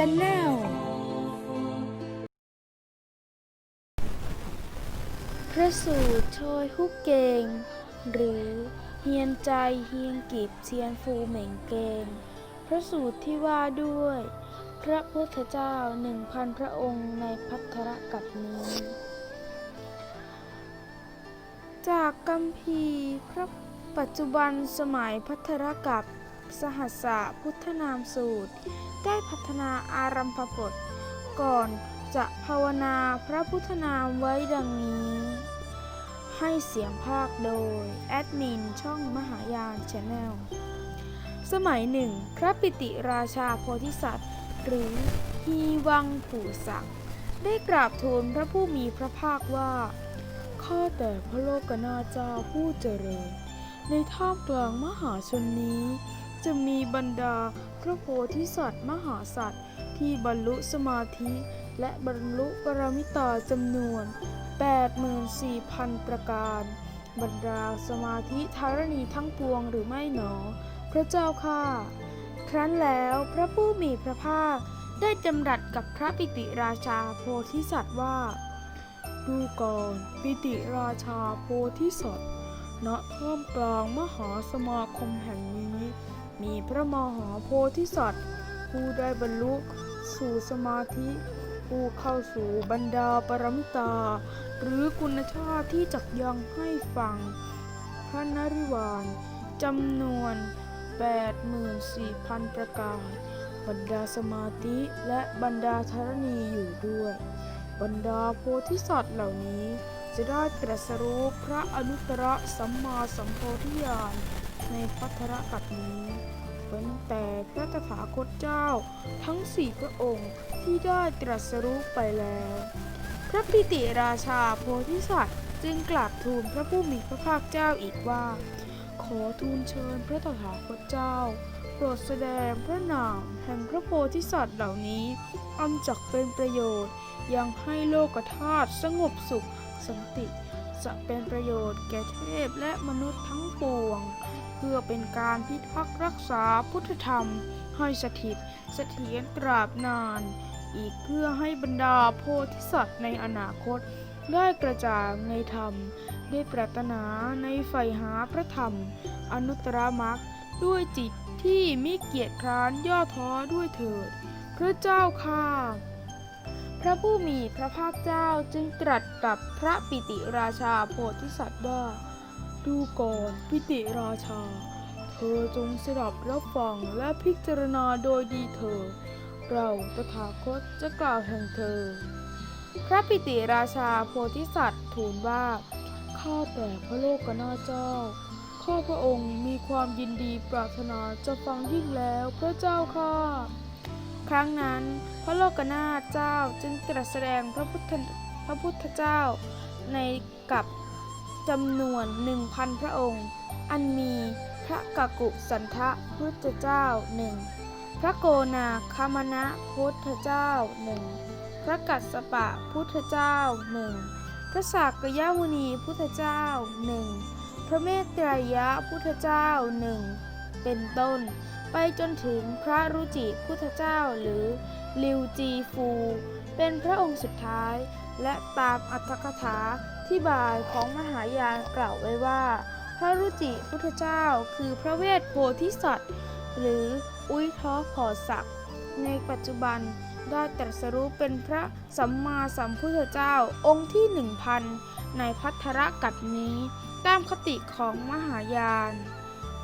Channel พระสูตรโชยฮุกเกง หรือเฮียนใจเฮียงกิบเชียนฟูเหม่งเกง พระสูตรที่ว่าด้วย พระพุทธเจ้าหนึ่งพันพระองค์ในพัทธรกัปนี้ จากกัมพีพระปัจจุบันสมัยพัทธรกับ สหัสสะพุทธนามสูตร ได้พัฒนาอารัมพบท ก่อนจะภาวนาพระพุทธนามไว้ดังนี้ ให้เสียงภาคโดย แอดมินช่องมหายานชาแนลสมัยหนึ่ง พระปิติราชาโพธิสัตว์ หรือฮีวังผู่สังได้กราบทูลพระผู้มีพระภาคว่า ข้าแต่พระโลกนาเจ้าผู้เจริญ ในท่ามกลางมหาชนนี้ จะมีบรรดาพระโพธิสัตว์มหาสัตว์ ที่บรรลุสมาธิ และบรรลุปรมิตาจำนวน 84,000 ประการ บรรดาสมาธิธารณีทั้งปวงหรือไม่หนอ พระเจ้าข้าครั้นแล้วพระผู้มีพระภาคได้จำรัสกับพระปิติราชาโพธิสัตว์ว่า ดูก่อนปิติราชาโพธิสัตว์ณท่ามกลางมหาสมาคมแห่งนี้ มีพระมหาโพธิสัตว์ ผู้ได้บรรลุสู่สมาธิ ผู้เข้าสู่บรรดาปรมตา หรือคุณชาติที่จักยังให้ฟัง พระนริวานจำนวน 84,000 ประการ บรรดาสมาธิและบรรดาธรณีอยู่ด้วย บรรดาโพธิสัตว์เหล่านี้จะได้ตรัสรู้พระอนุตตรสัมมาสัมโพธิญาณ ในพัทธรกัปนี้เว้นแต่พระตถาคตเจ้าทั้งสี่พระองค์ที่ได้ตรัสรู้ไปแล้ว พระปิติราชาโพธิสัตว์จึงกราบทูลพระผู้มีพระภาคเจ้าอีกว่า ขอทูลเชิญพระตถาคตเจ้า โปรดแสดงพระนามแห่งพระโพธิสัตว์เหล่านี้อันจักเป็นประโยชน์ ยังให้โลกธาตุสงบสุขสันติ จะเป็นประโยชน์แก่เทพและมนุษย์ทั้งปวง เพื่อเป็นการพิทักษ์รักษาพุทธธรรม ให้สถิตเสถียรตราบนาน อีกเพื่อให้บรรดาโพธิสัตว์ในอนาคต ได้กระจ่างในธรรม ได้ปรารถนาในใฝ่หาพระธรรม อนุตตรมรรคด้วยจิตที่มิเกียจคร้านย่อท้อด้วยเถิด พระเจ้าข้าพระผู้มีพระภาคเจ้าจึงตรัสกับพระปิติราชาโพธิสัตว์ว่า ดูก่อนปิติราชา เธอจงสดับรับฟังและพิจารณาโดยดีเถิดเราตถาคตจะกล่าวแห่งเธอ พระปิติราชาโพธิสัตว์ทูลว่า ข้าแต่พระโลกกนาเจ้า ข้าพระองค์มีความยินดีปรารถนาจะฟังยิ่งแล้วพระเจ้าข้า ครั้งนั้นพระโลกนาเจ้าจึงตรัสแสดงพระพุทธพระพุทธเจ้าในกับ จำนวนหนึ่งพันพระองค์ อันมีพระกกุสันทะพุทธเจ้าหนึ่งพระโกนาคามณะพุทธเจ้าหนึ่งพระกัสสปะพุทธเจ้าหนึ่งพระสากยมุนีพุทธเจ้าหนึ่งพระเมตไตรยะพุทธเจ้าหนึ่งเป็นต้น ไปจนถึงพระรุจิพุทธเจ้าหรือลิวจีฟู เป็นพระองค์สุดท้าย และตามอัตถกถา ที่บายของมหายานกล่าวไว้ว่า พระรุจิพุทธเจ้าคือพระเวทโพธิสัตว์ หรืออุ้ยท้อขอศักดิ์ในปัจจุบันได้ตรัสรู้เป็นพระสัมมาสัมพุทธเจ้าองค์ที่หนึ่งพันในพัทธรกัปนี้ ตามคติของมหายาน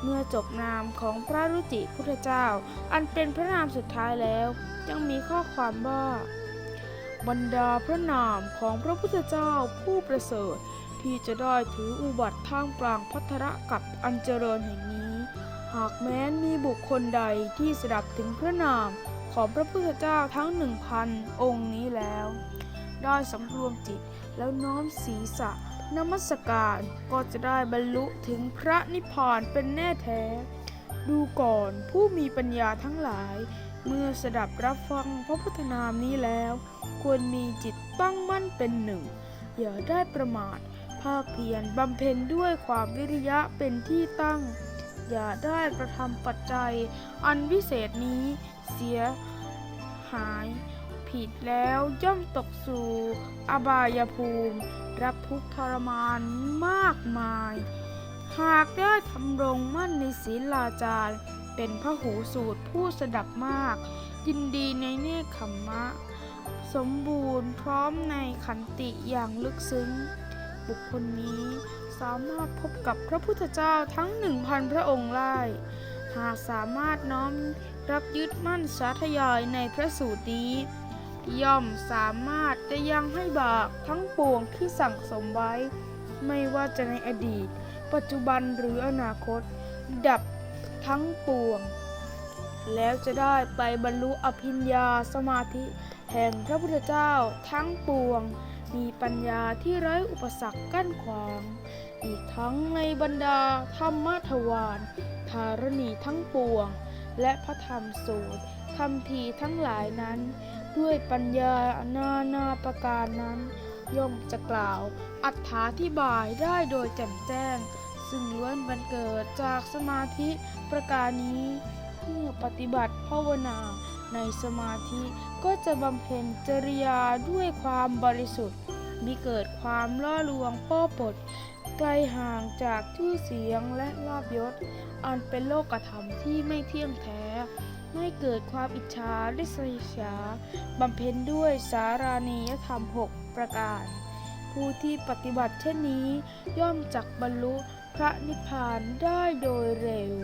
เมื่อจบนามของพระรุจิพุทธเจ้า อันเป็นพระนามสุดท้ายแล้ว ยังมีข้อความว่า บรรดาพระนามของพระพุทธเจ้าผู้ประเสริฐ ที่จะได้ถืออุบัติท่ามกลางพัทธระกับอันเจริญแห่งนี้ หากแม้นมีบุคคลใดที่สดับถึงพระนามของพระพุทธเจ้าทั้งหนึ่งพันองค์นี้แล้ว ได้สำรวมจิตแล้วน้อมศีรษะนมัสการก็จะได้บรรลุถึงพระนิพพานเป็นแน่แท้ ดูก่อนผู้มีปัญญาทั้งหลาย เมื่อสดับรับฟังพระพุทธนามนี้แล้ว ควรมีจิตตั้งมั่นเป็นหนึ่ง อย่าได้ประมาท ภาคเพียรบำเพ็ญด้วยความวิริยะเป็นที่ตั้ง อย่าได้กระทำปัจจัย อันวิเศษนี้เสียหาย ผิดแล้วย่อมตกสู่ อบายภูมิ รับทุกข์ทรมานมากมาย หากได้ทำรงมั่นในศีลาจารย์ เป็นพระหูสูตรผู้สดับมาก ยินดีในเนคขมมะ สมบูรณ์พร้อมในขันติอย่างลึกซึ้ง บุคคลนี้สามารถพบกับพระพุทธเจ้าทั้งหนึ่งพันพระองค์ได้หากสามารถน้อมรับยึดมั่นสาธยายในพระสูตรนี้ ย่อมสามารถจะยังให้บาปทั้งปวงที่สั่งสมไว้ ไม่ว่าจะในอดีต ปัจจุบันหรืออนาคต ดับ ทั้งปวง แล้วจะได้ไปบรรลุอภิญญาสมาธิ แห่งพระพุทธเจ้าทั้งปวง มีปัญญาที่ไร้อุปสรรคกั้นขวาง อีกทั้งในบรรดาธรรมทวารธารณีทั้งปวง และพระธรรมสูตรคำพีทั้งหลายนั้น ด้วยปัญญานานาประการนั้น ย่อมจะกล่าวอัถาธิบายได้โดยแจ่มแจ้ง ซึ่งล้วนบันเกิดจากสมาธิประการนี้เมื่อปฏิบัติภาวนาในสมาธิก็จะบำเพ็ญจริยาด้วยความบริสุทธิ์มิเกิดความล่อลวงป้อปด ไกลห่างจากชื่อเสียงและลาบยศ อันเป็นโลกธรรมที่ไม่เที่ยงแท้ ไม่เกิดความอิจฉาริษยาบำเพ็ญด้วยสารานียธรรมหกประการ ผู้ที่ปฏิบัติเช่นนี้ย่อมจักบรรลุ พระนิพพานได้โดยเร็ว